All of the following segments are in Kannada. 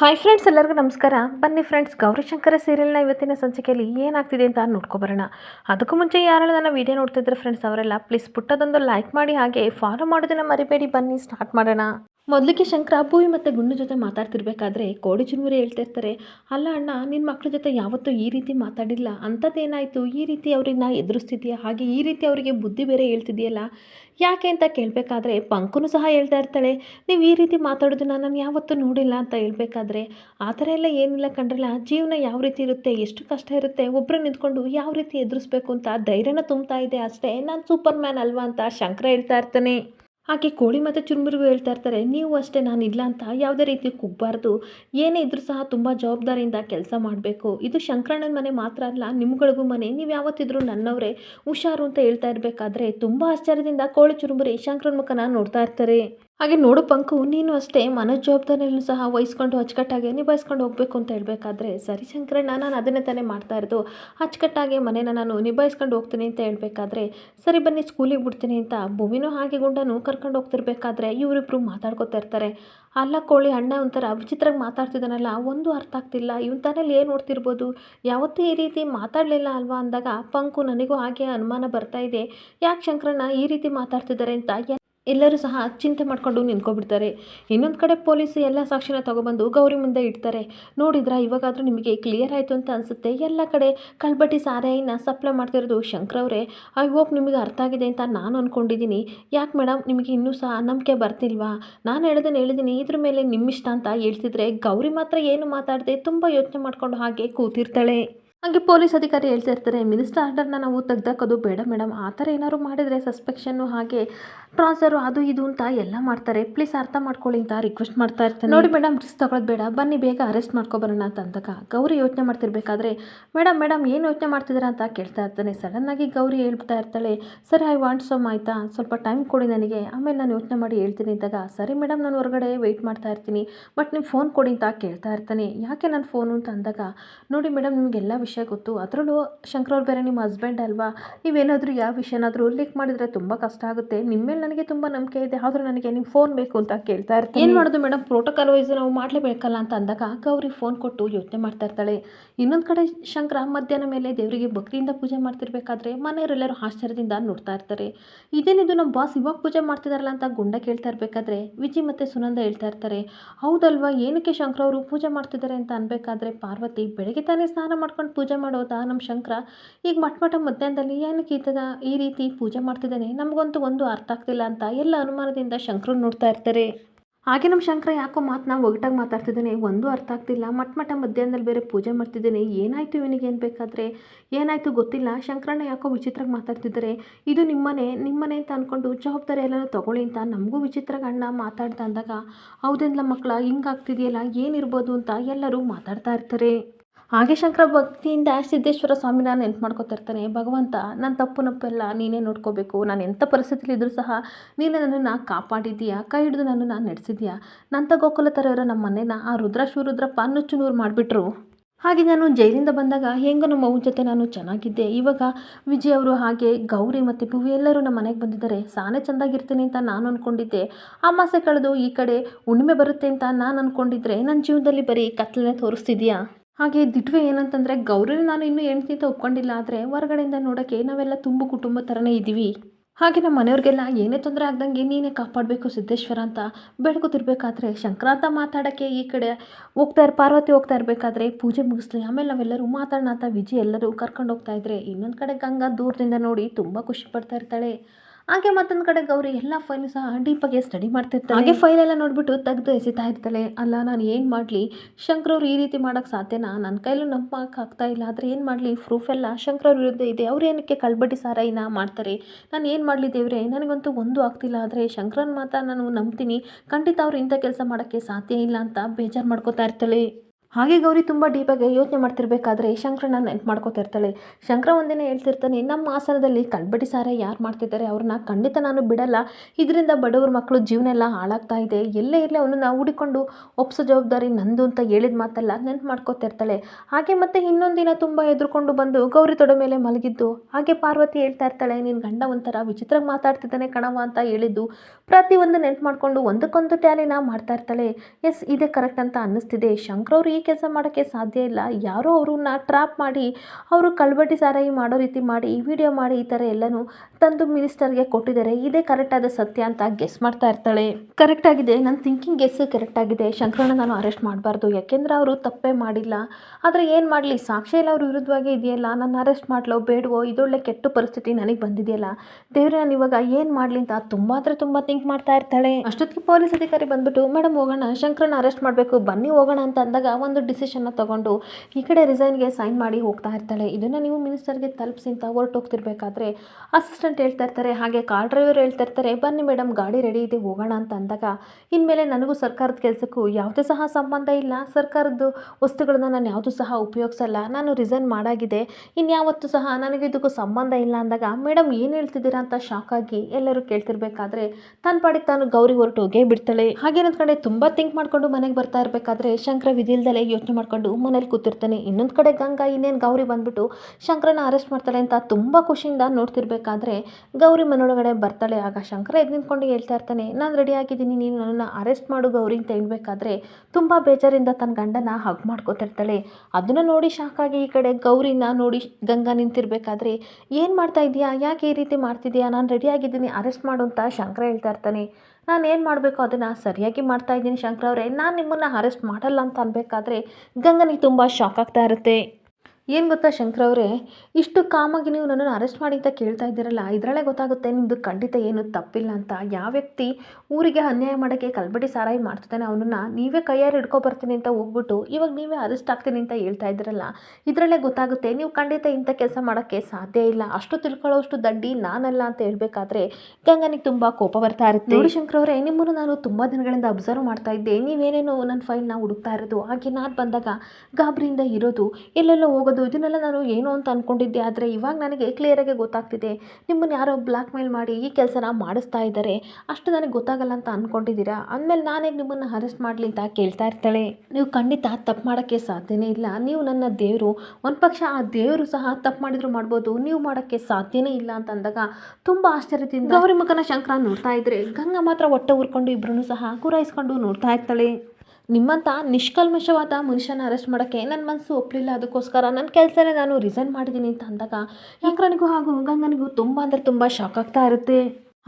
ಹಾಯ್ ಫ್ರೆಂಡ್ಸ್ ಎಲ್ಲರಿಗೂ ನಮಸ್ಕಾರ. ಬನ್ನಿ ಫ್ರೆಂಡ್ಸ್ ಗೌರಿಶಂಕರ ಸೀರಿಯಲ್ನ ಇವತ್ತಿನ ಸಂಚಿಕೆಯಲ್ಲಿ ಏನಾಗ್ತಿದೆ ಅಂತ ನೋಡ್ಕೊಬರೋಣ. ಅದಕ್ಕೂ ಮುಂಚೆ ಯಾರೆಲ್ಲ ನನ್ನ ವೀಡಿಯೋ ನೋಡ್ತಿದ್ರೆ ಫ್ರೆಂಡ್ಸ್ ಅವರೆಲ್ಲ ಪ್ಲೀಸ್ ಪುಟ್ಟದೊಂದು ಲೈಕ್ ಮಾಡಿ, ಹಾಗೆ ಫಾಲೋ ಮಾಡೋದನ್ನು ಮರಿಬೇಡಿ. ಬನ್ನಿ ಸ್ಟಾರ್ಟ್ ಮಾಡೋಣ. ಮೊದಲಿಗೆ ಶಂಕರ ಭೂವಿ ಮತ್ತು ಗುಂಡು ಜೊತೆ ಮಾತಾಡ್ತಿರ್ಬೇಕಾದ್ರೆ ಕೋಡಿ ಚಿನ್ಮೂರಿ ಹೇಳ್ತಾ ಇರ್ತಾರೆ. ಅಲ್ಲ ಅಣ್ಣ ನಿನ್ನ ಮಕ್ಕಳ ಜೊತೆ ಯಾವತ್ತೂ ಈ ರೀತಿ ಮಾತಾಡಿಲ್ಲ. ಅಂಥದ್ದೇನಾಯಿತು ಈ ರೀತಿ ಅವ್ರನ್ನ ಎದುರಿಸ್ತಿದ್ಯಾ? ಹಾಗೆ ಈ ರೀತಿ ಅವರಿಗೆ ಬುದ್ಧಿ ಬೇರೆ ಹೇಳ್ತಿದೆಯಲ್ಲ? ಯಾಕೆ ಅಂತ ಕೇಳಬೇಕಾದ್ರೆ ಪಂಕುನು ಸಹ ಹೇಳ್ತಾ ಇರ್ತಾಳೆ. ನೀವು ಈ ರೀತಿ ಮಾತಾಡೋದನ್ನ ನಾನು ಯಾವತ್ತೂ ನೋಡಿಲ್ಲ ಅಂತ ಹೇಳ್ಬೇಕಾದ್ರೆ. ಆ ಥರ ಎಲ್ಲ ಏನಿಲ್ಲ ಕಂಡ್ರಲ್ಲ? ಜೀವನ ಯಾವ ರೀತಿ ಇರುತ್ತೆ? ಎಷ್ಟು ಕಷ್ಟ ಇರುತ್ತೆ? ಒಬ್ಬರು ನಿಂತ್ಕೊಂಡು ಯಾವ ರೀತಿ ಎದುರಿಸ್ಬೇಕು ಅಂತ ಧೈರ್ಯನ ತುಂಬ್ತಾ ಇದೆ ಅಷ್ಟೇ. ನಾನು ಸೂಪರ್ ಮ್ಯಾನ್ ಅಲ್ವಾ ಅಂತ ಶಂಕರ ಹೇಳ್ತಾ ಇರ್ತಾನೆ. ಆಕೆ ಕೋಳಿ ಮತ್ತು ಚುರುಮುರಿಗೂ ಹೇಳ್ತಾ ಇರ್ತಾರೆ, ನೀವು ಅಷ್ಟೇ, ನಾನು ಇಲ್ಲ ಅಂತ ಯಾವುದೇ ರೀತಿ ಕುಗ್ಬಾರ್ದು. ಏನೇ ಇದ್ರೂ ಸಹ ತುಂಬ ಜವಾಬ್ದಾರಿಯಿಂದ ಕೆಲಸ ಮಾಡಬೇಕು. ಇದು ಶಂಕರಣ್ಣನ ಮನೆ ಮಾತ್ರ ಅಲ್ಲ, ನಿಮ್ಗಳಿಗೂ ಮನೆ. ನೀವು ಯಾವತ್ತಿದ್ರೂ ನನ್ನವರೇ, ಹುಷಾರು ಅಂತ ಹೇಳ್ತಾ ಇರಬೇಕಾದ್ರೆ ತುಂಬ ಆಶ್ಚರ್ಯದಿಂದ ಕೋಳಿ ಚುರುಮುರಿ ಶಂಕರನ ಮುಖನ ನೋಡ್ತಾ ಇರ್ತಾರೆ. ಹಾಗೆ ನೋಡು ಪಂಕು, ನೀನು ಅಷ್ಟೇ ಮನ ಜವಾಬ್ದಾರಿಯನ್ನು ಸಹ ವಹಿಸ್ಕೊಂಡು ಅಚ್ಚುಕಟ್ಟಾಗಿ ನಿಭಾಯಿಸ್ಕೊಂಡು ಹೋಗಬೇಕು ಅಂತ ಹೇಳಬೇಕಾದ್ರೆ ಸರಿ ಶಂಕರಣ್ಣ, ನಾನು ಅದನ್ನೇ ತಾನೇ ಮಾಡ್ತಾ ಇರೋದು. ಅಚ್ಚುಕಟ್ಟಾಗಿ ಮನೇನ ನಾನು ನಿಭಾಯಿಸ್ಕೊಂಡು ಹೋಗ್ತೀನಿ ಅಂತ ಹೇಳಬೇಕಾದ್ರೆ ಸರಿ ಬನ್ನಿ ಸ್ಕೂಲಿಗೆ ಬಿಡ್ತೀನಿ ಅಂತ ಭೂಮಿನೂ ಹಾಗೆ ಗುಂಡನು ಕರ್ಕೊಂಡು ಹೋಗ್ತಿರ್ಬೇಕಾದ್ರೆ ಇವರಿಬ್ಬರು ಮಾತಾಡ್ಕೋತಾ ಇರ್ತಾರೆ. ಅಲ್ಲ ಕೋಳಿ, ಅಣ್ಣ ಒಂಥರ ವಿಚಿತ್ರಾಗಿ ಮಾತಾಡ್ತಿದ್ದಾನಲ್ಲ, ಒಂದು ಅರ್ಥ ಆಗ್ತಿಲ್ಲ. ಇವನ್ ತಾನಲ್ಲಿ ಏನು ನೋಡ್ತಿರ್ಬೋದು? ಯಾವತ್ತೂ ಈ ರೀತಿ ಮಾತಾಡಲಿಲ್ಲ ಅಲ್ವಾ ಅಂದಾಗ ಪಂಕು ನನಗೂ ಹಾಗೆ ಅನುಮಾನ ಬರ್ತಾ ಇದೆ. ಯಾಕೆ ಶಂಕರಣ್ಣ ಈ ರೀತಿ ಮಾತಾಡ್ತಿದ್ದಾರೆ ಅಂತ ಎಲ್ಲರೂ ಸಹ ಚಿಂತೆ ಮಾಡಿಕೊಂಡು ನಿಂತ್ಕೊಬಿಡ್ತಾರೆ. ಇನ್ನೊಂದು ಕಡೆ ಪೊಲೀಸ್ ಎಲ್ಲ ಸಾಕ್ಷಿನ ತಗೊಬಂದು ಗೌರಿ ಮುಂದೆ ಇಡ್ತಾರೆ. ನೋಡಿದ್ರೆ, ಇವಾಗಾದರೂ ನಿಮಗೆ ಕ್ಲಿಯರ್ ಆಯಿತು ಅಂತ ಅನಿಸುತ್ತೆ. ಎಲ್ಲ ಕಡೆ ಕಳ್ಬಟ್ಟಿ ಸಾರಾಯಿನ ಸಪ್ಲೈ ಮಾಡ್ತಿರೋದು ಶಂಕರವ್ರೆ ಐ ಹೋಪ್ ನಿಮಗೆ ಅರ್ಥ ಆಗಿದೆ ಅಂತ ನಾನು ಅಂದ್ಕೊಂಡಿದ್ದೀನಿ ಯಾಕೆ ಮೇಡಮ್ ನಿಮಗೆ ಇನ್ನೂ ಸಹ ನಂಬಿಕೆ ಬರ್ತಿಲ್ವಾ? ನಾನು ಹೇಳ್ದೇನೆ ಹೇಳಿದ್ದೀನಿ ಇದ್ರ ಮೇಲೆ ನಿಮ್ಮಿಷ್ಟ ಅಂತ ಹೇಳ್ತಿದ್ರೆ ಗೌರಿ ಮಾತ್ರ ಏನು ಮಾತಾಡದೆ ತುಂಬ ಯೋಚನೆ ಮಾಡಿಕೊಂಡು ಹಾಗೆ ಕೂತಿರ್ತಾಳೆ. ಹಾಗೆ ಪೊಲೀಸ್ ಅಧಿಕಾರಿ ಹೇಳ್ತಾ ಇರ್ತಾರೆ ಮಿನಿಸ್ಟರ್ ಆರ್ಡರ್ನ ನಾವು ತೆಗ್ದಾಕೋದು ಬೇಡ ಮೇಡಮ್. ಆ ಥರ ಏನಾದ್ರು ಮಾಡಿದರೆ ಸಸ್ಪೆಕ್ಷನ್ನು ಹಾಗೆ ಟ್ರಾನ್ಸ್ಫರು ಅದು ಇದು ಅಂತ ಎಲ್ಲ ಮಾಡ್ತಾರೆ. ಪ್ಲೀಸ್ ಅರ್ಥ ಮಾಡ್ಕೊಳ್ಳಿ ಅಂತ ರಿಕ್ವೆಸ್ಟ್ ಮಾಡ್ತಾ ಇರ್ತಾರೆ ನೋಡಿ ಮೇಡಮ್ ರಿಸ್ಕ್ ತಗೊಳ್ಳೋದು ಬೇಡ. ಬನ್ನಿ, ಬೇಗ ಅರೆಸ್ಟ್ ಮಾಡ್ಕೊಬರೋಣ ಅಂತ ಅಂದಾಗ ಗೌರಿ ಯೋಚನೆ ಮಾಡ್ತಿರ್ಬೇಕಾದ್ರೆ, ಮೇಡಮ್ ಮೇಡಮ್, ಏನು ಯೋಚನೆ ಮಾಡ್ತಿದ್ದೀರಾ ಅಂತ ಕೇಳ್ತಾ ಇರ್ತಾನೆ. ಸಡನ್ನಾಗಿ ಗೌರಿ ಹೇಳ್ತಾ ಇರ್ತಾಳೆ ಸರಿ ಐ ವಾಂಟ್ ಸಮ್ ಆಯಿತಾ? ಸ್ವಲ್ಪ ಟೈಮ್ ಕೊಡಿ ನನಗೆ. ಆಮೇಲೆ ನಾನು ಯೋಚನೆ ಮಾಡಿ ಹೇಳ್ತೀನಿ ಅಂದಾಗ, ಸರಿ ಮೇಡಮ್, ನಾನು ಹೊರಗಡೆ ವೆಯ್ಟ್ ಮಾಡ್ತಾ ಇರ್ತೀನಿ. ಬಟ್ ನೀವು ಫೋನ್ ಕೊಡಿ ಅಂತ ಕೇಳ್ತಾ ಇರ್ತಾನೆ. ಯಾಕೆ ನಾನು ಫೋನು ಅಂತ ಅಂದಾಗ, ನೋಡಿ ಮೇಡಮ್, ನಿಮಗೆಲ್ಲ ಗೊತ್ತು. ಅದರಲ್ಲೂ ಶಂಕರವ್ರು ಬೇರೆ ನಿಮ್ಮ ಹಸ್ಬೆಂಡ್ ಅಲ್ವಾ? ನೀವೇನಾದರೂ ಯಾವ ವಿಷಯನಾದರೂ ಲೀಕ್ ಮಾಡಿದರೆ ತುಂಬ ಕಷ್ಟ ಆಗುತ್ತೆ. ನಿಮ್ಮ ಮೇಲೆ ನನಗೆ ತುಂಬ ನಂಬಿಕೆ ಇದೆ. ಆದರೂ ನನಗೆ ನಿಮ್ಮ ಫೋನ್ ಬೇಕು ಅಂತ ಕೇಳ್ತಾ ಇರ್ತೀನಿ. ಏನು ಮಾಡೋದು ಮೇಡಮ್ ಪ್ರೋಟೋಕಾಲ್ ವೈಸ್ ನಾವು ಮಾಡಲೇಬೇಕಲ್ಲ ಅಂತ ಅಂದಾಗ ಅವ್ರಿಗೆ ಫೋನ್ ಕೊಟ್ಟು ಯೋಚನೆ ಮಾಡ್ತಾ ಇರ್ತಾಳೆ. ಇನ್ನೊಂದು ಕಡೆ ಶಂಕರ ಮಧ್ಯಾಹ್ನ ಮೇಲೆ ದೇವರಿಗೆ ಭಕ್ತಿಯಿಂದ ಪೂಜೆ ಮಾಡ್ತಿರ್ಬೇಕಾದ್ರೆ ಮನೆಯವರೆಲ್ಲರೂ ಆಶ್ಚರ್ಯದಿಂದ ನೋಡ್ತಾ ಇರ್ತಾರೆ. ಇದೇನಿದು ನಮ್ಮ ಬಾಸ್ ಇವಾಗ ಪೂಜೆ ಮಾಡ್ತಿದಾರಲ್ಲ ಅಂತ ಗುಂಡ ಕೇಳ್ತಾ ಇರಬೇಕಾದ್ರೆ ವಿಜಿ ಮತ್ತು ಸುನಂದ ಹೇಳ್ತಾ ಇರ್ತಾರೆ. ಹೌದಲ್ವಾ? ಏನಕ್ಕೆ ಶಂಕರ ಅವರು ಪೂಜೆ ಮಾಡ್ತಿದ್ದಾರೆ ಅಂತ ಅನ್ಬೇಕಾದ್ರೆ ಪಾರ್ವತಿ ಬೆಳಗ್ಗೆ ತಾನೇ ಸ್ನಾನ ಮಾಡ್ಕೊಂಡು ಪೂಜೆ ಮಾಡೋದಾ ನಮ್ಮ ಶಂಕರ. ಈಗ ಮಠ ಮಠ ಮಧ್ಯಾಹ್ನದಲ್ಲಿ ಏನಕ್ಕೆ ಈ ಈ ರೀತಿ ಪೂಜೆ ಮಾಡ್ತಿದ್ದಾನೆ? ನಮಗಂತೂ ಒಂದು ಅರ್ಥ ಆಗ್ತಿಲ್ಲ ಅಂತ ಎಲ್ಲ ಅನುಮಾನದಿಂದ ಶಂಕರ ನೋಡ್ತಾ ಇರ್ತಾರೆ. ಹಾಗೆ ನಮ್ಮ ಶಂಕರ ಯಾಕೋ ಮಾತನ್ನ ಒಗಟಾಗಿ ಮಾತಾಡ್ತಿದ್ದಾನೆ. ಒಂದು ಅರ್ಥ ಆಗ್ತಿಲ್ಲ. ಮಠ ಮಠ ಮಧ್ಯಾಹ್ನದಲ್ಲಿ ಬೇರೆ ಪೂಜೆ ಮಾಡ್ತಿದ್ದೇನೆ. ಏನಾಯಿತು ಇವನಿಗೆ ಬೇಕಾದರೆ? ಏನಾಯಿತು ಗೊತ್ತಿಲ್ಲ. ಶಂಕರಣ್ಣ ಯಾಕೋ ವಿಚಿತ್ರವಾಗಿ ಮಾತಾಡ್ತಿದ್ದಾರೆ. ಇದು ನಿಮ್ಮನೆ ನಿಮ್ಮನೆ ಅಂತ ಅಂದ್ಕೊಂಡು ಜವಾಬ್ದಾರಿ ಎಲ್ಲನೂ ತೊಗೊಳ್ಳಿ ಅಂತ ನಮಗೂ ವಿಚಿತ್ರವಾಗಿ ಅಣ್ಣ ಮಾತಾಡ್ತಾ ಅಂದಾಗ ಹೌದೆಂದ್ಲ ಮಕ್ಕಳ ಹಿಂಗಾಗ್ತಿದೆಯಲ್ಲ? ಏನಿರ್ಬೋದು? ಅಂತ ಎಲ್ಲರೂ ಮಾತಾಡ್ತಾ ಇರ್ತಾರೆ. ಹಾಗೆ ಶಂಕರ ಭಕ್ತಿಯಿಂದ ಸಿದ್ದೇಶ್ವರ ಸ್ವಾಮಿನ ನೆನ್ಪು ಮಾಡ್ಕೋತಿರ್ತಾನೆ ಭಗವಂತ ನನ್ನ ತಪ್ಪು ನಪ್ಪೆಲ್ಲ ನೀನೇ ನೋಡ್ಕೋಬೇಕು, ನಾನು ಎಂಥ ಪರಿಸ್ಥಿತಿಲಿ ಇದ್ದರೂ ಸಹ ನೀನೇ ನನ್ನನ್ನು ಕಾಪಾಡಿದ್ದೀಯಾ, ಕೈ ಹಿಡಿದು ನನ್ನನ್ನು ನಡೆಸಿದ್ಯಾ ನಂತ ಗೋಕುಲ ಥರ ಇರೋ ನಮ್ಮ ಮನೇನ ಆ ರುದ್ರ ಶಿವರುದ್ರಪ್ಪ ನುಚ್ಚು ನೂರು ಮಾಡಿಬಿಟ್ರು. ಹಾಗೆ ನಾನು ಜೈಲಿಂದ ಬಂದಾಗ ಹೆಂಗೋ ನಮ್ಮ ಅವ್ರ ಜೊತೆ ನಾನು ಚೆನ್ನಾಗಿದ್ದೆ. ಇವಾಗ ವಿಜಯ್ ಅವರು ಹಾಗೆ, ಗೌರಿ ಮತ್ತು ಭುವಿ ಎಲ್ಲರೂ ನಮ್ಮ ಮನೆಗೆ ಬಂದಿದ್ದಾರೆ. ಸಾನೆ ಚೆಂದಾಗಿರ್ತೀನಿ ಅಂತ ನಾನು ಅಂದ್ಕೊಂಡಿದ್ದೆ ಅಮಾಸೆ ಕಳೆದು ಈ ಕಡೆ ಹುಣ್ಣಿಮೆ ಬರುತ್ತೆ ಅಂತ ನಾನು ಅಂದ್ಕೊಂಡಿದ್ರೆ ನನ್ನ ಜೀವನದಲ್ಲಿ ಬರೀ ಕತ್ಲನೆ ತೋರಿಸ್ತಿದ್ಯಾ ಹಾಗೆ ದಿಟ್ವೆ ಏನಂತಂದರೆ, ಗೌರಿನ ನಾನು ಇನ್ನೂ ಹೆಂಡ್ತಿ ಅಂತ ಒಪ್ಕೊಂಡಿಲ್ಲ, ಆದರೆ ಹೊರಗಡೆಯಿಂದ ನೋಡೋಕ್ಕೆ ನಾವೆಲ್ಲ ತುಂಬು ಕುಟುಂಬ ಥರನೇ ಇದ್ದೀವಿ. ಹಾಗೆ ನಮ್ಮ ಮನೆಯವ್ರಿಗೆಲ್ಲ ಏನೇ ತೊಂದರೆ ಆಗ್ದಂಗೆ ನೀನೇ ಕಾಪಾಡಬೇಕು ಸಿದ್ದೇಶ್ವರ ಅಂತ ಬೇಡ್ಕೊತಿರ್ಬೇಕಾದ್ರೆ ಶಂಕರ ಅಂತ ಮಾತಾಡೋಕ್ಕೆ ಈ ಕಡೆ ಹೋಗ್ತಾ ಇರ್, ಪಾರ್ವತಿ ಹೋಗ್ತಾ ಇರಬೇಕಾದ್ರೆ ಪೂಜೆ ಮುಗಿಸ್ಲಿ, ಆಮೇಲೆ ನಾವೆಲ್ಲರೂ ಮಾತಾಡೋಣ ಅಂತ ವಿಜಯ್ ಎಲ್ಲರೂ ಕರ್ಕೊಂಡು ಹೋಗ್ತಾ ಇದ್ರೆ ಇನ್ನೊಂದು ಕಡೆ ಗಂಗಾ ದೂರದಿಂದ ನೋಡಿ ತುಂಬ ಖುಷಿ ಪಡ್ತಾ ಇರ್ತಾಳೆ. ಹಾಗೆ ಮತ್ತೊಂದು ಕಡೆ ಗೌರಿ ಎಲ್ಲ ಫೈಲ್ ಸಹ ಡೀಪಾಗಿ ಸ್ಟಡಿ ಮಾಡ್ತಿರ್ತಾರೆ ಹಾಗೆ ಫೈಲ್ ಎಲ್ಲ ನೋಡ್ಬಿಟ್ಟು ತೆಗೆದು ಎಸಿತಾ ಇರ್ತಾಳೆ. ಅಲ್ಲ, ನಾನು ಏನು ಮಾಡಲಿ? ಶಂಕರವ್ರು ಈ ರೀತಿ ಮಾಡೋಕ್ಕೆ ಸಾಧ್ಯನಾ? ನನ್ನ ಕೈಲೂ ನಂಬಕ್ಕೆ ಆಗ್ತಾ ಇಲ್ಲ. ಆದರೆ ಏನು ಮಾಡಲಿ? ಪ್ರೂಫ್ ಎಲ್ಲ ಶಂಕರವ್ರ ವಿರುದ್ಧ ಇದೆ. ಅವ್ರು ಏನಕ್ಕೆ ಕಳ್ಬಟ್ಟಿ ಸಾರಾಯಿನ ಮಾಡ್ತಾರೆ? ನಾನು ಏನು ಮಾಡಲಿ ದೇವ್ರೆ? ನನಗಂತೂ ಒಂದು ಆಗ್ತಿಲ್ಲ. ಆದರೆ ಶಂಕರನ್ ಮಾತ್ರ ನಾನು ನಂಬ್ತೀನಿ. ಖಂಡಿತ ಅವ್ರು ಇಂಥ ಕೆಲಸ ಮಾಡೋಕ್ಕೆ ಸಾಧ್ಯ ಇಲ್ಲ ಅಂತ ಬೇಜಾರು ಮಾಡ್ಕೋತಾ ಇರ್ತಾಳೆ. ಹಾಗೆ ಗೌರಿ ತುಂಬ ಡೀಪಾಗಿ ಯೋಚನೆ ಮಾಡ್ತಿರ್ಬೇಕಾದ್ರೆ ಶಂಕರನ ನೆನ್ಪು ಮಾಡ್ಕೋತಿರ್ತಾಳೆ ಶಂಕರ ಒಂದಿನ ಹೇಳ್ತಿರ್ತಾನೆ, ನಮ್ಮ ಆಸನದಲ್ಲಿ ಕಳ್ಬಡಿ ಸಾರ ಯಾರು ಮಾಡ್ತಿದ್ದಾರೆ? ಅವ್ರನ್ನ ಖಂಡಿತ ನಾನು ಬಿಡಲ್ಲ. ಇದರಿಂದ ಬಡವ್ರ ಮಕ್ಕಳು ಜೀವನ ಎಲ್ಲ ಹಾಳಾಗ್ತಾ ಇದೆ. ಎಲ್ಲೇ ಇರಲಿ ಅವನನ್ನ ಹುಡಿಕೊಂಡು ಒಪ್ಸೋ ಜವಾಬ್ದಾರಿ ನಂದು ಅಂತ ಹೇಳಿದ ಮಾತಲ್ಲ, ನೆನ್ಪು ಮಾಡ್ಕೋತಿರ್ತಾಳೆ ಹಾಗೆ ಮತ್ತೆ ಇನ್ನೊಂದಿನ ತುಂಬ ಎದುರುಕೊಂಡು ಬಂದು ಗೌರಿ ತೊಡೆ ಮೇಲೆ ಮಲಗಿದ್ದು, ಹಾಗೆ ಪಾರ್ವತಿ ಹೇಳ್ತಾ ಇರ್ತಾಳೆ ನಿನ್ನ ಗಂಡ ಒಂಥರ ವಿಚಿತ್ರ ಮಾತಾಡ್ತಿದ್ದಾನೆ ಕಣವ ಅಂತ ಹೇಳಿದ್ದು, ಪ್ರತಿಯೊಂದು ನೆನ್ಪು ಮಾಡಿಕೊಂಡು ಒಂದಕ್ಕೊಂದು ಟ್ಯಾಲಿನ ಮಾಡ್ತಾ ಇರ್ತಾಳೆ. ಎಸ್, ಇದೇ ಕರೆಕ್ಟ್ ಅಂತ ಅನ್ನಿಸ್ತಿದೆ. ಶಂಕರವ್ರು ಈ ಕೆಲಸ ಮಾಡೋಕ್ಕೆ ಸಾಧ್ಯ ಇಲ್ಲ. ಯಾರೋ ಅವ್ರನ್ನ ಟ್ರ್ಯಾಪ್ ಮಾಡಿ, ಅವರು ಕಳ್ಬಟ್ಟಿ ಸಾರಾಯಿ ಮಾಡೋ ರೀತಿ ಮಾಡಿ ವಿಡಿಯೋ ಮಾಡಿ ಈ ಥರ ಎಲ್ಲನೂ ತಂದು ಮಿನಿಸ್ಟರ್ಗೆ ಕೊಟ್ಟಿದ್ದಾರೆ. ಇದೇ ಕರೆಕ್ಟ್ ಆದ ಸತ್ಯ ಅಂತ ಗೆಸ್ ಮಾಡ್ತಾ ಇರ್ತಾಳೆ. ಕರೆಕ್ಟ್ ಆಗಿದೆ. ನನ್ನ ಥಿಂಕಿಂಗ್ ಗೆಸ್ ಕರೆಕ್ಟ್ ಆಗಿದೆ. ಶಂಕರಣ್ಣ ನಾನು ಅರೆಸ್ಟ್ ಮಾಡಬಾರ್ದು. ಯಾಕೆಂದ್ರೆ ಅವರು ತಪ್ಪೇ ಮಾಡಿಲ್ಲ. ಆದರೆ ಏನು ಮಾಡಲಿ? ಸಾಕ್ಷಿ ಎಲ್ಲ ಅವ್ರ ವಿರುದ್ಧವಾಗಿ ಇದೆಯಲ್ಲ? ನನ್ನ ಅರೆಸ್ಟ್ ಮಾಡಲೋ? ಬೇಡವೋ? ಇದೊಳ್ಳೆ ಕೆಟ್ಟ ಪರಿಸ್ಥಿತಿ ನನಗೆ ಬಂದಿದೆಯಲ್ಲ? ದೇವ್ರೆ, ನಾನು ಇವಾಗ ಏನು ಮಾಡಲಿ ಅಂತ ತುಂಬ ಅಂದರೆ ತುಂಬ ಥಿಂಕ್ ಮಾಡ್ತಾ ಇರ್ತಾಳೆ. ಅಷ್ಟೊತ್ತಿಗೆ ಪೊಲೀಸ್ ಅಧಿಕಾರಿ ಬಂದ್ಬಿಟ್ಟು ಮೇಡಮ್ ಹೋಗೋಣ. ಶಂಕರನ್ನ ಅರೆಸ್ಟ್ ಮಾಡಬೇಕು. ಬನ್ನಿ, ಹೋಗೋಣ ಅಂತ ಅಂದಾಗ ಒಂದು ಡಿಸಿಷನ್ನ ತಗೊಂಡು ಈ ಕಡೆ ರಿಸೈನ್ಗೆ ಸೈನ್ ಮಾಡಿ ಹೋಗ್ತಾ ಇರ್ತಾಳೆ. ಇದನ್ನು ನೀವು ಮಿನಿಸ್ಟರ್ಗೆ ತಲುಪಿಸಿ ಅಂತ ಹೊರಟೋಗ್ತಿರ್ಬೇಕಾದ್ರೆ ಅಸಿಸ್ಟೆಂಟ್ ಹೇಳ್ತಾ ಇರ್ತಾರೆ, ಹಾಗೆ ಕಾರ್ ಡ್ರೈವರ್ ಹೇಳ್ತಾ ಇರ್ತಾರೆ, ಬನ್ನಿ ಮೇಡಮ್, ಗಾಡಿ ರೆಡಿ ಇದೆ, ಹೋಗೋಣ ಅಂತ ಅಂದಾಗ, ಇನ್ಮೇಲೆ ನನಗೂ ಸರ್ಕಾರದ ಕೆಲಸಕ್ಕೂ ಯಾವುದೇ ಸಹ ಸಂಬಂಧ ಇಲ್ಲ. ಸರ್ಕಾರದ್ದು ವಸ್ತುಗಳನ್ನ ನಾನು ಯಾವುದೂ ಸಹ ಉಪಯೋಗಿಸಲ್ಲ, ನಾನು ರಿಸೈನ್ ಮಾಡಾಗಿದೆ, ಇನ್ಯಾವತ್ತೂ ಸಹ ನನಗೆ ಇದಕ್ಕೂ ಸಂಬಂಧ ಇಲ್ಲ ಅಂದಾಗ, ಮೇಡಮ್ ಏನು ಹೇಳ್ತಿದ್ದೀರಾ ಅಂತ ಶಾಕ್ ಆಗಿ ಎಲ್ಲರೂ ಕೇಳ್ತಿರ್ಬೇಕಾದ್ರೆ, ತನ್ನ ಪಾಡಿಗೆ ತಾನು ಗೌರಿ ಹೊರಟು ಹೋಗೇ ಬಿಡ್ತಾಳೆ. ಹಾಗೆ ನನ್ನ ಕಡೆ ತುಂಬ ಥಿಂಕ್ ಮಾಡ್ಕೊಂಡು ಮನೆಗೆ ಬರ್ತಾ ಇರಬೇಕಾದ್ರೆ, ಶಂಕರ ವಿಧಿಲ್ದಲೇ ಯೋಚನೆ ಮಾಡ್ಕೊಂಡು ಮನೇಲಿ ಕೂತಿರ್ತಾನೆ. ಇನ್ನೊಂದು ಕಡೆ ಗಂಗಾ ಇನ್ನೇನು ಗೌರಿ ಬಂದ್ಬಿಟ್ಟು ಶಂಕರನ ಅರೆಸ್ಟ್ ಮಾಡ್ತಾಳೆ ಅಂತ ತುಂಬ ಖುಷಿಯಿಂದ ನೋಡ್ತಿರ್ಬೇಕಾದ್ರೆ ಗೌರಿ ಮನೆಯೊಳಗಡೆ ಬರ್ತಾಳೆ. ಆಗ ಶಂಕರ ಎದ್ದು ನಿಂತ್ಕೊಂಡು ಹೇಳ್ತಾ ಇರ್ತಾನೆ, ನಾನು ರೆಡಿ ಆಗಿದ್ದೀನಿ, ನೀನು ನನ್ನನ್ನು ಅರೆಸ್ಟ್ ಮಾಡು ಗೌರಿ ಅಂತ ಹೇಳಬೇಕಾದ್ರೆ ತುಂಬ ಬೇಜಾರಿಂದ ತನ್ನ ಗಂಡನ ಹಗ್ ಮಾಡ್ಕೋತಿರ್ತಾಳೆ ಅದನ್ನು ನೋಡಿ ಶಾಕಾಗಿ ಈ ಕಡೆ ಗೌರಿನ ನೋಡಿ ಗಂಗಾ ನಿಂತಿರ್ಬೇಕಾದ್ರೆ ಏನು ಮಾಡ್ತಾ ಇದೆಯಾ ಯಾಕೆ ಈ ರೀತಿ ಮಾಡ್ತಿದ್ಯಾ ನಾನು ರೆಡಿ ಆಗಿದ್ದೀನಿ ಅರೆಸ್ಟ್ ಮಾಡು ಅಂತ ಶಂಕರ ಹೇಳ್ತಾ ಇರ್ತಾನೆ. ನಾನು ಏನು ಮಾಡಬೇಕು ಅದನ್ನು ಸರಿಯಾಗಿ ಮಾಡ್ತಾ ಇದ್ದೀನಿ ಶಂಕರ ಅವರೇ. ನಾನು ನಿಮ್ಮನ್ನು ಅರೆಸ್ಟ್ ಮಾಡಲ್ಲ ಅಂತ ಅನ್ಬೇಕಾದ್ರೆ ಗಂಗನಿಗೆ ತುಂಬ ಶಾಕ್ ಆಗ್ತಾ ಇರುತ್ತೆ. ಏನು ಗೊತ್ತಾ ಶಂಕರ್ ಅವರೇ? ಇಷ್ಟು ಕಾಮಾಗಿ ನೀವು ನನ್ನನ್ನು ಅರೆಸ್ಟ್ ಮಾಡಿ ಅಂತ ಕೇಳ್ತಾ ಇದ್ದೀರಲ್ಲ ಇದರಲ್ಲೇ ಗೊತ್ತಾಗುತ್ತೆ ನಿಮ್ಮದು ಖಂಡಿತ ಏನು ತಪ್ಪಿಲ್ಲ ಅಂತ. ಯಾವ ವ್ಯಕ್ತಿ ಊರಿಗೆ ಅನ್ಯಾಯ ಮಾಡೋಕ್ಕೆ ಕಲ್ಬಡಿ ಸಾರಾಯಿ ಮಾಡ್ತಿದ್ದಾನೆ ಅವನನ್ನು ನೀವೇ ಕೈಯಾರು ಹಿಡ್ಕೊ ಬರ್ತೀನಿ ಅಂತ ಹೋಗ್ಬಿಟ್ಟು ಇವಾಗ ನೀವೇ ಅರೆಸ್ಟ್ ಆಗ್ತೀನಿ ಅಂತ ಹೇಳ್ತಾ ಇದ್ದೀರಲ್ಲ ಇದರಲ್ಲೇ ಗೊತ್ತಾಗುತ್ತೆ. ನೀವು ಖಂಡಿತ ಇಂಥ ಕೆಲಸ ಮಾಡೋಕ್ಕೆ ಸಾಧ್ಯ ಇಲ್ಲ. ಅಷ್ಟು ತಿಳ್ಕೊಳ್ಳೋಷ್ಟು ದಡ್ಡಿ ನಾನಲ್ಲ ಅಂತ ಹೇಳಬೇಕಾದ್ರೆ ಗಂಗನಿಗೆ ತುಂಬ ಕೋಪ ಬರ್ತಾ ಇರುತ್ತೆ. ನೋಡಿ ಶಂಕರ್ ಅವರೇ ನಿಮ್ಮನ್ನು ನಾನು ತುಂಬ ದಿನಗಳಿಂದ ಅಬ್ಸರ್ವ್ ಮಾಡ್ತಾ ಇದ್ದೆ. ನೀವೇನೇನೋ ನನ್ನ ಫೈಲ್ನ ಹುಡುಕ್ತಾ ಇರೋದು ಹಾಗೆ ನಾನು ಬಂದಾಗ ಗಾಬರಿಯಿಂದ ಇರೋದು ಎಲ್ಲೆಲ್ಲೋ ಹೋಗೋದು ಇದನ್ನೆಲ್ಲ ನಾನು ಏನು ಅಂತ ಅಂದ್ಕೊಂಡಿದ್ದೆ ಆದರೆ ಇವಾಗ ನನಗೆ ಕ್ಲಿಯರಾಗಿ ಗೊತ್ತಾಗ್ತಿದೆ. ನಿಮ್ಮನ್ನು ಯಾರೋ ಬ್ಲ್ಯಾಕ್ ಮೇಲ್ ಮಾಡಿ ಈ ಕೆಲಸನ ಮಾಡಿಸ್ತಾ ಇದ್ದಾರೆ. ಅಷ್ಟು ನನಗೆ ಗೊತ್ತಾಗಲ್ಲ ಅಂತ ಅಂದ್ಕೊಂಡಿದ್ದೀರಾ ಅಂದಮೇಲೆ ನಾನೇ ನಿಮ್ಮನ್ನು ಅರೆಸ್ಟ್ ಮಾಡಲಿ ಅಂತ ಕೇಳ್ತಾ ಇರ್ತಾಳೆ. ನೀವು ಖಂಡಿತ ತಪ್ಪು ಮಾಡೋಕ್ಕೆ ಸಾಧ್ಯನೇ ಇಲ್ಲ. ನೀವು ನನ್ನ ದೇವರು. ಒಂದು ಪಕ್ಷ ಆ ದೇವರು ಸಹ ತಪ್ಪು ಮಾಡಿದ್ರು ಮಾಡ್ಬೋದು. ನೀವು ಮಾಡೋಕ್ಕೆ ಸಾಧ್ಯನೇ ಇಲ್ಲ ಅಂತ ಅಂದಾಗ ತುಂಬ ಆಶ್ಚರ್ಯದಿಂದ ಗೌರಿ ಮಗನ ಶಂಕರ ನೋಡ್ತಾ ಇದ್ರೆ ಗಂಗಾ ಮಾತ್ರ ಹೊಟ್ಟೆ ಉರ್ಕೊಂಡು ಇಬ್ಬರೂ ಸಹ ಗುರಾಯಿಸ್ಕೊಂಡು ನೋಡ್ತಾ ಇರ್ತಾಳೆ. ನಿಮ್ಮಂಥ ನಿಷ್ಕಲ್ಮಶವಾದ ಮನುಷ್ಯನ ಅರೆಸ್ಟ್ ಮಾಡೋಕ್ಕೆ ನನ್ನ ಮನಸ್ಸು ಒಪ್ಪಲಿಲ್ಲ ಅದಕ್ಕೋಸ್ಕರ ನನ್ನ ಕೆಲಸನೇ ನಾನು ರಿಸೈನ್ ಮಾಡಿದ್ದೀನಿ ಅಂತ ಅಂದಾಗ ಶಂಕರನಿಗೂ ಹಾಗೂ ಗಂಗನಿಗೂ ತುಂಬ ಅಂದರೆ ತುಂಬ ಶಾಕ್ ಆಗ್ತಾ ಇರುತ್ತೆ.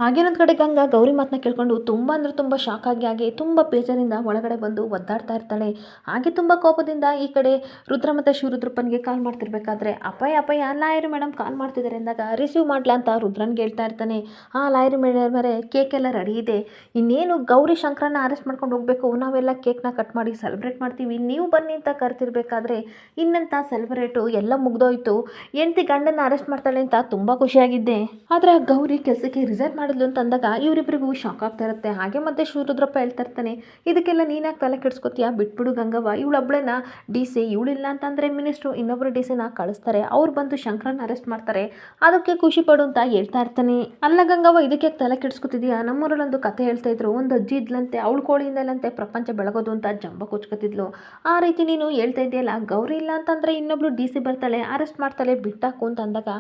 ಹಾಗೇನೊಂದು ಕಡೆ ಗಂಗಾ ಗೌರಿ ಮಾತನ್ನ ಕೇಳ್ಕೊಂಡು ತುಂಬ ಅಂದರೆ ತುಂಬ ಶಾಕ್ ಆಗಿ ಆಗಿ ತುಂಬ ಬೇಜಾರಿಂದ ಒಳಗಡೆ ಬಂದು ಒದ್ದಾಡ್ತಾ ಇರ್ತಾಳೆ. ಹಾಗೆ ತುಂಬ ಕೋಪದಿಂದ ಈ ಕಡೆ ರುದ್ರ ಮತ್ತು ಶಿವರುದ್ರಪ್ಪನಿಗೆ ಕಾಲ್ ಮಾಡ್ತಿರ್ಬೇಕಾದ್ರೆ, ಅಪ್ಪಯ್ಯ ಅಪ್ಪಯ್ಯ, ಲಾಯರು ಮೇಡಮ್ ಕಾಲ್ ಮಾಡ್ತಿದ್ದಾರೆ ಅಂದಾಗ ರಿಸೀವ್ ಮಾಡಲಾ ಅಂತ ರುದ್ರನ್ಗೆ ಹೇಳ್ತಾ ಇರ್ತಾನೆ. ಆ ಲಾಯರು ಮೇಡಮ್ ಕೇಕ್ ಎಲ್ಲ ರೆಡಿ ಇದೆ. ಇನ್ನೇನು ಗೌರಿ ಶಂಕರನ ಅರೆಸ್ಟ್ ಮಾಡ್ಕೊಂಡು ಹೋಗಬೇಕು. ನಾವೆಲ್ಲ ಕೇಕ್ನ ಕಟ್ ಮಾಡಿ ಸೆಲೆಬ್ರೇಟ್ ಮಾಡ್ತೀವಿ. ನೀವು ಬನ್ನಿ ಅಂತ ಕರ್ತಿರ್ಬೇಕಾದ್ರೆ ಇನ್ನಂತ ಸೆಲೆಬ್ರೇಟು ಎಲ್ಲ ಮುಗ್ದೋಯ್ತು. ಹೆಂಡ್ತಿ ಗಂಡನ ಅರೆಸ್ಟ್ ಮಾಡ್ತಾಳೆ ಅಂತ ತುಂಬ ಖುಷಿಯಾಗಿದ್ದೆ. ಆದರೆ ಗೌರಿ ಕೆಲಸಕ್ಕೆ ರಿಸೈನ್ ಮಾಡಿದ್ಲು ಅಂತ ಅಂದಾಗ ಇವರಿಬ್ಬರಿಗೂ ಶಾಕ್ ಆಗ್ತಾ ಇರುತ್ತೆ. ಹಾಗೆ ಮತ್ತೆ ಶಿವರುದ್ರಪ್ಪ ಹೇಳ್ತಾ ಇರ್ತಾನೆ, ಇದಕ್ಕೆಲ್ಲ ನೀನಾಗಿ ತಲೆ ಕೆಡ್ಸ್ಕೊತೀಯ? ಬಿಟ್ಬಿಡು ಗಂಗವ್ವ. ಇವಳೊಬ್ಳೇನ ಡಿ ಸಿ ಇವಳಿಲ್ಲ ಅಂತಂದರೆ ಮಿನಿಸ್ಟ್ರು ಇನ್ನೊಬ್ಬರು ಡಿ ಸಿನ ಕಳಿಸ್ತಾರೆ. ಅವ್ರು ಬಂದು ಶಂಕರನ್ನ ಅರೆಸ್ಟ್ ಮಾಡ್ತಾರೆ. ಅದಕ್ಕೆ ಖುಷಿ ಪಡು ಅಂತ ಹೇಳ್ತಾ ಇರ್ತಾನೆ. ಅಲ್ಲ ಗಂಗವ್ವ, ಇದಕ್ಕೆ ತಲೆ ಕೆಡ್ಸ್ಕೊತಿದ್ಯಾ? ನಮ್ಮೂರಲ್ಲೊಂದು ಕತೆ ಹೇಳ್ತಾ ಇದ್ರು. ಒಂದು ಅಜ್ಜಿ ಇದ್ಲಂತೆ, ಅವಳ ಕೋಳಿಯಿಂದಲಂತೆ ಪ್ರಪಂಚ ಬೆಳಗೋದು ಅಂತ ಜಂಬ ಕೊಚ್ಕೊತಿದ್ಲು. ಆ ರೀತಿ ನೀನು ಹೇಳ್ತಾ ಇದೆಯಲ್ಲ ಗೌರಿ ಇಲ್ಲ ಅಂತಂದರೆ ಇನ್ನೊಬ್ರು ಡಿ ಸಿ ಬರ್ತಾಳೆ ಅರೆಸ್ಟ್ ಮಾಡ್ತಾಳೆ, ಬಿಟ್ಟಾಕು ಅಂತ ಅಂದಾಗ,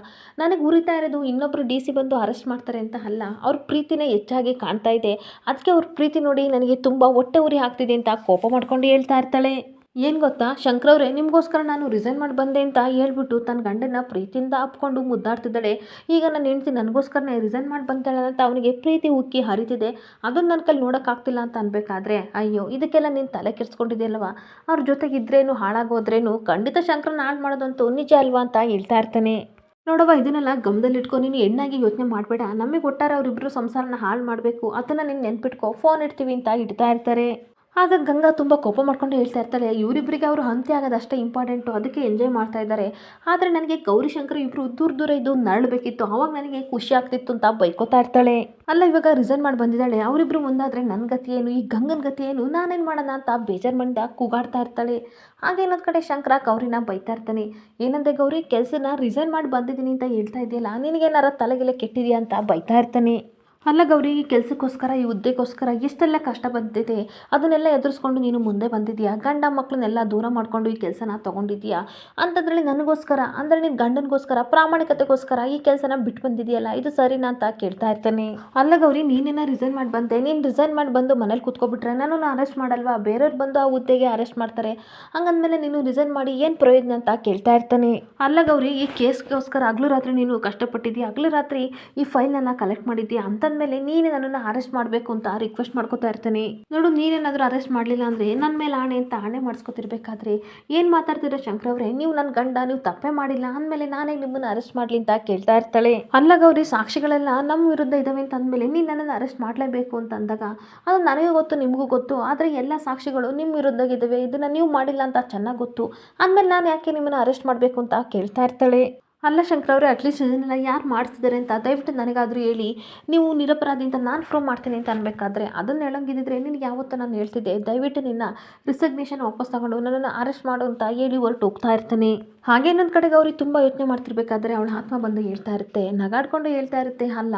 ನನಗೆ ಉರಿತಾ ಇರೋದು ಇನ್ನೊಬ್ರು ಡಿ ಸಿ ಬಂದು ಅರೆಸ್ಟ್ ಮಾಡ್ತಾರೆ ಅಂತ ಅಲ್ಲ. ಅವ್ರ ಪ್ರೀತಿನೇ ಹೆಚ್ಚಾಗಿ ಕಾಣ್ತಾ ಇದೆ. ಅದಕ್ಕೆ ಅವ್ರ ಪ್ರೀತಿ ನೋಡಿ ನನಗೆ ತುಂಬ ಹೊಟ್ಟೆ ಉರಿ ಆಗ್ತಿದೆ ಅಂತ ಕೋಪ ಮಾಡ್ಕೊಂಡು ಹೇಳ್ತಾ ಇರ್ತಾಳೆ. ಏನು ಗೊತ್ತಾ? ಶಂಕರವ್ರೆ ನಿಮಗೋಸ್ಕರ ನಾನು ರಿಸೈನ್ ಮಾಡಿ ಬಂದೆ ಅಂತ ಹೇಳ್ಬಿಟ್ಟು ತನ್ನ ಗಂಡನ ಪ್ರೀತಿಯಿಂದ ಅಪ್ಕೊಂಡು ಮುದ್ದಾಡ್ತಿದ್ದಾಳೆ. ಈಗ ನನ್ನ ಹೆಂಡ್ತಿ ನನಗೋಸ್ಕರನೇ ರಿಸೈನ್ ಮಾಡಿ ಬಂದಾಳೆ ಅಂತ ಅವನಿಗೆ ಪ್ರೀತಿ ಉಕ್ಕಿ ಹರಿತಿದೆ. ಅದನ್ನು ನನ್ನ ಕೈಲಿ ನೋಡೋಕ್ಕಾಗ್ತಿಲ್ಲ ಅಂತ ಅನ್ಬೇಕಾದ್ರೆ, ಅಯ್ಯೋ, ಇದಕ್ಕೆಲ್ಲ ನೀನು ತಲೆ ಕೆಡಿಸ್ಕೊಂಡಿದೆಯಲ್ವ? ಅವ್ರ ಜೊತೆಗಿದ್ರೇನು ಹಾಳಾಗೋದ್ರೇನು ಖಂಡಿತ ಶಂಕರನ ಹಾಳು ಮಾಡೋದಂತೂ ನಿಜ ಅಲ್ವಾ ಅಂತ ಹೇಳ್ತಾ ಇರ್ತಾನೆ. ನೋಡವ್ವ, ಇದನ್ನೆಲ್ಲ ಗಮನದಲ್ಲಿಟ್ಕೊ ನೀನು ಹೆಣ್ಣಾಗಿ ಯೋಚನೆ ಮಾಡಬೇಡ. ನಮಗೆ ಒಟ್ಟಾರೆ ಅವರಿಬ್ಬರು ಸಂಸಾರನ ಹಾಳು ಮಾಡಬೇಕು. ಅದನ್ನು ನೀನು ನೆನ್ಪಿಟ್ಕೊ. ಫೋನ್ ಇಡ್ತೀವಿ ಅಂತ ಇಡ್ತಾ ಇರ್ತಾರೆ. ಆಗ ಗಂಗಾ ತುಂಬ ಕೋಪ ಮಾಡ್ಕೊಂಡು ಹೇಳ್ತಾ ಇರ್ತಾರೆ ಇವರಿಬ್ಬರಿಗೆ ಅವರು ಅಂತ್ಯ ಆಗೋದು ಅಷ್ಟೇ ಇಂಪಾರ್ಟೆಂಟು ಅದಕ್ಕೆ ಎಂಜಾಯ್ ಮಾಡ್ತಾ ಇದ್ದಾರೆ. ಆದರೆ ನನಗೆ ಗೌರಿಶಂಕರ್ ಇಬ್ಬರು ದೂರ ದೂರ ಇದ್ದು ನರಳಬೇಕಿತ್ತು, ಅವಾಗ ನನಗೆ ಖುಷಿ ಆಗ್ತಿತ್ತು ಅಂತ ಬೈಕೋತಾ ಇರ್ತಾಳೆ. ಅಲ್ಲ, ಇವಾಗ ರಿಸೈನ್ ಮಾಡಿ ಬಂದಿದ್ದಾಳೆ. ಅವರಿಬ್ಬರು ಮುಂದಾದರೆ ನನ್ನ ಗತಿ ಏನು, ಈ ಗಂಗನ ಗತಿ ಏನು, ನಾನೇನು ಮಾಡೋಣ ಅಂತ ಬೇಜಾರು ಮಂದ ಕೂಗಾಡ್ತಾ ಇರ್ತಾಳೆ. ಹಾಗೆ ಇನ್ನೊಂದು ಕಡೆ ಶಂಕರ ಗೌರಿನ ಬೈತಾ ಇರ್ತಾನೆ. ಏನಂದೆ ಗೌರಿ, ಕೆಲಸನ ರಿಸೈನ್ ಮಾಡಿ ಬಂದಿದ್ದೀನಿ ಅಂತ ಹೇಳ್ತಾ ಇದೆಯಲ್ಲ, ನಿನಗೇನಾರ ತಲೆಗೆಲ್ಲ ಕೆಟ್ಟಿದೆಯಾ ಅಂತ ಬೈತಾ ಇರ್ತಾನೆ. ಅಲ್ಲ ಗೌರಿ ಈ ಕೆಲಸಕ್ಕೋಸ್ಕರ ಈ ಹುದ್ದೆಗೋಸ್ಕರ ಎಷ್ಟೆಲ್ಲ ಕಷ್ಟ ಬಂದಿದೆ ಅದನ್ನೆಲ್ಲ ಎದುರಿಸ್ಕೊಂಡು ನೀನು ಮುಂದೆ ಬಂದಿದ್ಯಾ ಗಂಡ ಮಕ್ಕಳನ್ನೆಲ್ಲ ದೂರ ಮಾಡಿಕೊಂಡು ಈ ಕೆಲಸನ ತೊಗೊಂಡಿದ್ಯಾ ಅಂಥದ್ರಲ್ಲಿ ನನಗೋಸ್ಕರ ಅಂದರೆ ನಿನ್ನ ಗಂಡನಿಗೋಸ್ಕರ ಪ್ರಾಮಾಣಿಕತೆಗೋಸ್ಕರ ಈ ಕೆಲಸನ ಬಿಟ್ಟು ಬಂದಿದೆಯಲ್ಲ ಇದು ಸರಿನಾ ಅಂತ ಕೇಳ್ತಾ ಇರ್ತಾನೆ. ಅಲ್ಲ ಗೌರಿ ನೀನೇನ ರಿಸೈನ್ ಮಾಡಿ ಬಂದೆ? ನೀನು ರಿಸೈನ್ ಮಾಡಿ ಬಂದು ಮನೇಲಿ ಕೂತ್ಕೊಬಿಟ್ರೆ ನಾನು ಅರೆಸ್ಟ್ ಮಾಡಲ್ವಾ? ಬೇರೆಯವ್ರು ಬಂದು ಆ ಹುದ್ದೆಗೆ ಅರೆಸ್ಟ್ ಮಾಡ್ತಾರೆ. ಹಂಗಂದ್ಮೇಲೆ ನೀನು ರಿಸೈನ್ ಮಾಡಿ ಏನು ಪ್ರಯೋಜನ ಅಂತ ಕೇಳ್ತಾ ಇರ್ತಾನೆ. ಅಲ್ಲ ಗೌರಿ ಈ ಕೇಸ್ಗೋಸ್ಕರ ಹಗಲು ರಾತ್ರಿ ನೀನು ಕಷ್ಟಪಟ್ಟಿದ್ದೀಯ? ಹಗಲು ರಾತ್ರಿ ಈ ಫೈಲನ್ನು ಕಲೆಕ್ಟ್ ಮಾಡಿದ್ದೀಯ? ಅಂತಂದಮೇಲೆ ನೀನೇ ನನ್ನನ್ನು ಅರೆಸ್ಟ್ ಮಾಡಬೇಕು ಅಂತ ರಿಕ್ವೆಸ್ಟ್ ಮಾಡ್ಕೋತಾ ಇರ್ತೀನಿ. ನೋಡು, ನೀನೇನಾದರೂ ಅರೆಸ್ಟ್ ಮಾಡಲಿಲ್ಲ ಅಂದರೆ ನನ್ನ ಮೇಲೆ ಆಣೆ ಅಂತ ಆಣೆ ಮಾಡಿಸ್ಕೊತಿರ್ಬೇಕಾದ್ರೆ ಏನು ಮಾತಾಡ್ತೀರಾ ಶಂಕರ್ ಅವರೇ, ನೀವು ನನ್ನ ಗಂಡ, ನೀವು ತಪ್ಪೇ ಮಾಡಿಲ್ಲ, ಅಂದಮೇಲೆ ನಾನೇ ನಿಮ್ಮನ್ನು ಅರೆಸ್ಟ್ ಮಾಡಲಿ ಅಂತ ಕೇಳ್ತಾ ಇರ್ತಾಳೆ. ಅಲ್ಲಗೌರಿ ಸಾಕ್ಷಿಗಳೆಲ್ಲ ನಮ್ಮ ವಿರುದ್ಧ ಇದ್ದಾವೆ ಅಂತ ಅಂದಮೇಲೆ ನೀನು ನನ್ನನ್ನು ಅರೆಸ್ಟ್ ಮಾಡಲೇಬೇಕು ಅಂತ ಅಂದಾಗ ಅದು ನನಗೂ ಗೊತ್ತು, ನಿಮಗೂ ಗೊತ್ತು, ಆದರೆ ಎಲ್ಲ ಸಾಕ್ಷಿಗಳು ನಿಮ್ಮ ವಿರುದ್ಧ ಇದ್ದಾವೆ ಇದನ್ನು ನೀವು ಮಾಡಿಲ್ಲ ಅಂತ ಚೆನ್ನಾಗಿ ಗೊತ್ತು, ಅಂದಮೇಲೆ ನಾನು ಯಾಕೆ ನಿಮ್ಮನ್ನು ಅರೆಸ್ಟ್ ಮಾಡಬೇಕು ಅಂತ ಕೇಳ್ತಾ ಇರ್ತಾಳೆ. ಅಲ್ಲ ಶಂಕರ್ ಅವರೇ ಅಟ್ಲೀಸ್ಟ್ ಇದನ್ನೆಲ್ಲ ಯಾರು ಮಾಡಿಸ್ತಿದ್ದಾರೆ ಅಂತ ದಯವಿಟ್ಟು ನನಗಾದರೂ ಹೇಳಿ. ನೀವು ನಿರಪರಾಧಿ ಅಂತ ನಾನು ಫ್ರೋ ಮಾಡ್ತೀನಿ ಅಂತ ಅನ್ಬೇಕಾದ್ರೆ ಅದನ್ನು ಹೇಳಂಗಿದ್ದಿದ್ರೆ ನಿನಗೆ ಯಾವತ್ತೂ ನಾನು ಹೇಳ್ತಿದ್ದೆ. ದಯವಿಟ್ಟು ನಿನ್ನ ರಿಸಗ್ನೇಷನ್ ವಾಪಸ್ ತಗೊಂಡು ನನ್ನನ್ನು ಅರೆಸ್ಟ್ ಮಾಡು ಅಂತ ಹೇಳಿ ಹೊರಟು ಹೋಗ್ತಾ ಇರ್ತಾನೆ. ಹಾಗೆ ಇನ್ನೊಂದು ಕಡೆಗೆ ಅವ್ರಿಗೆ ತುಂಬ ಯೋಚನೆ ಮಾಡ್ತಿರ್ಬೇಕಾದ್ರೆ ಅವಳ ಆತ್ಮ ಬಂದು ಹೇಳ್ತಾ ಇರುತ್ತೆ, ನಗಾಡ್ಕೊಂಡು ಹೇಳ್ತಾ ಇರುತ್ತೆ, ಅಲ್ಲ,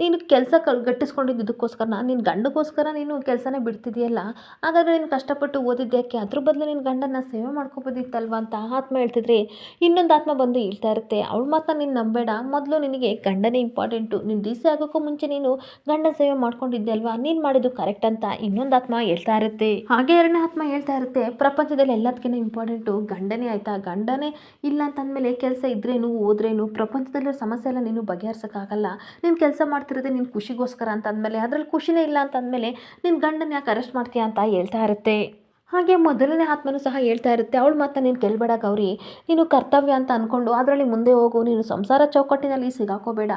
ನೀನು ಕೆಲಸ ಕಲ್ ಗಟ್ಟಿಸ್ಕೊಂಡಿದ್ದಕ್ಕೋಸ್ಕರ ನಿನ್ನ ಗಂಡಗೋಸ್ಕರ ನೀನು ಕೆಲಸನೇ ಬಿಡ್ತಿದೆಯಲ್ಲ, ಹಾಗಾದರೆ ನೀನು ಕಷ್ಟಪಟ್ಟು ಓದಿದ್ದಕ್ಕೆ ಅದ್ರ ಬದಲು ನಿನ್ನ ಗಂಡನ ಸೇವೆ ಮಾಡ್ಕೊಬೋದಿತ್ತಲ್ವ ಅಂತ ಆತ್ಮ ಹೇಳ್ತಿದ್ರೆ ಇನ್ನೊಂದು ಆತ್ಮ ಬಂದು ಹೇಳ್ತಾ ಇರುತ್ತೆ. ಅವಳು ಮಾತ್ರ ನೀನು ನಂಬೇಡ, ಮೊದಲು ನಿನಗೆ ಗಂಡನೇ ಇಂಪಾರ್ಟೆಂಟು ನೀನು ಡಿ ಸಿ ಆಗೋಕ್ಕೂ ಮುಂಚೆ ನೀನು ಗಂಡನ ಸೇವೆ ಮಾಡ್ಕೊಂಡಿದ್ದೆ ಅಲ್ವಾ ನೀನು ಮಾಡಿದ್ದು ಕರೆಕ್ಟ್ ಅಂತ ಇನ್ನೊಂದು ಆತ್ಮ ಹೇಳ್ತಾ ಇರುತ್ತೆ. ಹಾಗೆ ಎರಡನೇ ಆತ್ಮ ಹೇಳ್ತಾ ಇರುತ್ತೆ, ಪ್ರಪಂಚದಲ್ಲಿ ಎಲ್ಲದಕ್ಕಿಂತ ಇಂಪಾರ್ಟೆಂಟು ಗಂಡನೇ ಆಯಿತಾ, ಗಂಡನೇ ಇಲ್ಲ ಅಂತಂದಮೇಲೆ ಕೆಲಸ ಇದ್ರೇನು, ಹೋದ್ರೇನು ಪ್ರಪಂಚದಲ್ಲಿರೋ ಸಮಸ್ಯೆ ಎಲ್ಲ ನೀನು ಬಗೆಹರಿಸೋಕ್ಕಾಗಲ್ಲ. ನೀನು ಕೆಲಸ ಮಾಡ್ತಿರೋದೇ ನಿನ್ನ ಖುಷಿಗೋಸ್ಕರ ಅಂತ ಅಂದಮೇಲೆ, ಅದರಲ್ಲಿ ಖುಷಿನೇ ಇಲ್ಲ ಅಂತ ಅಂದಮೇಲೆ ನಿನ್ನ ಗಂಡನ ಯಾಕೆ ಅರೆಸ್ಟ್ ಮಾಡ್ತೀಯ ಅಂತ ಹೇಳ್ತಾ ಇರುತ್ತೆ. ಹಾಗೆ ಮೊದಲನೇ ಆತ್ಮನೂ ಸಹ ಹೇಳ್ತಾ ಇರುತ್ತೆ, ಅವಳು ಮಾತ್ರ ನೀನು ಕೇಳಬೇಡ ಗೌರಿ, ನೀನು ಕರ್ತವ್ಯ ಅಂತ ಅಂದ್ಕೊಂಡು ಅದರಲ್ಲಿ ಮುಂದೆ ಹೋಗು, ನೀನು ಸಂಸಾರ ಚೌಕಟ್ಟಿನಲ್ಲಿ ಸಿಗಾಕೋಬೇಡ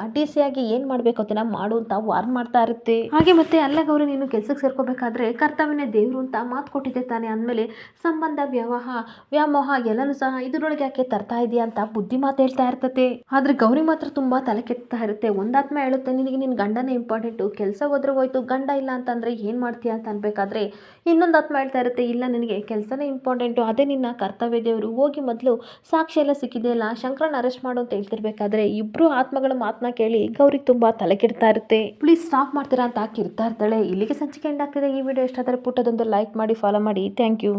ಆಗಿ ಏನು ಮಾಡಬೇಕು ಅದನ್ನ ಮಾಡು ಅಂತ ವಾರ್ನ್ ಮಾಡ್ತಾ ಇರುತ್ತೆ. ಹಾಗೆ ಮತ್ತೆ, ಅಲ್ಲ ಗೌರಿ, ನೀನು ಕೆಲಸಕ್ಕೆ ಸೇರ್ಕೋಬೇಕಾದ್ರೆ ಕರ್ತವ್ಯನೇ ದೇವರು ಅಂತ ಮಾತು ಕೊಟ್ಟಿದ್ದೆ ತಾನೆ, ಅಂದಮೇಲೆ ಸಂಬಂಧ ವ್ಯವಹ ವ್ಯಾಮೋಹ ಎಲ್ಲನೂ ಸಹ ಇದರೊಳಗೆ ಯಾಕೆ ತರ್ತಾ ಇದೆಯಾ ಅಂತ ಬುದ್ಧಿ ಮಾತು ಹೇಳ್ತಾ ಇರ್ತತೆ ಆದ್ರೆ ಗೌರಿ ಮಾತ್ರ ತುಂಬಾ ತಲೆ ಕೆಡ್ತಾ ಇರುತ್ತೆ, ಒಂದಾತ್ಮ ಹೇಳುತ್ತೆ, ನಿನಗೆ ನಿನ್ನ ಗಂಡನೇ ಇಂಪಾರ್ಟೆಂಟು ಕೆಲಸ ಹೋದ್ರೆ ಹೋಯ್ತು, ಗಂಡ ಇಲ್ಲ ಅಂತಂದ್ರೆ ಏನು ಮಾಡ್ತೀಯ ಅಂತ ಅನ್ಬೇಕಾದ್ರೆ ಇನ್ನೊಂದು ಆತ್ಮ ಹೇಳ್ತಾ ಇರುತ್ತೆ ಇಲ್ಲ ನಿನಗೆ, ಕೆಲಸನೇ ಇಂಪಾರ್ಟೆಂಟು ಅದೇ ನಿನ್ನ ಕರ್ತವ್ಯ ದೇವರು. ಹೋಗಿ ಮೊದಲು ಸಾಕ್ಷಿ ಎಲ್ಲ ಸಿಕ್ಕಿದೆಯಲ್ಲ ಶಂಕರನ್ನ ಅರೆಸ್ಟ್ ಮಾಡು ಅಂತ ಹೇಳ್ತಿರ್ಬೇಕಾದ್ರೆ ಇಬ್ಬರು ಆತ್ಮಗಳ ಮಾತನ್ನ ಕೇಳಿ ಗೌರಿಗೆ ತುಂಬ ತಲೆ ಕೆಡ್ತಾ ಇರುತ್ತೆ. ಪ್ಲೀಸ್ ಸ್ಟಾಪ್ ಮಾಡ್ತೀರಾ ಅಂತ ಹಾಕಿರ್ತಾ ಇರ್ತಾಳೆ. ಇಲ್ಲಿಗೆ ಸಂಚಿಕೆ ಎಂಡ್ ಆಗ್ತಿದೆ ಈ ವಿಡಿಯೋ ಇಷ್ಟ ಆದರೆ ಪುಟ್ಟದೊಂದು ಲೈಕ್ ಮಾಡಿ ಫಾಲೋ ಮಾಡಿ. Thank you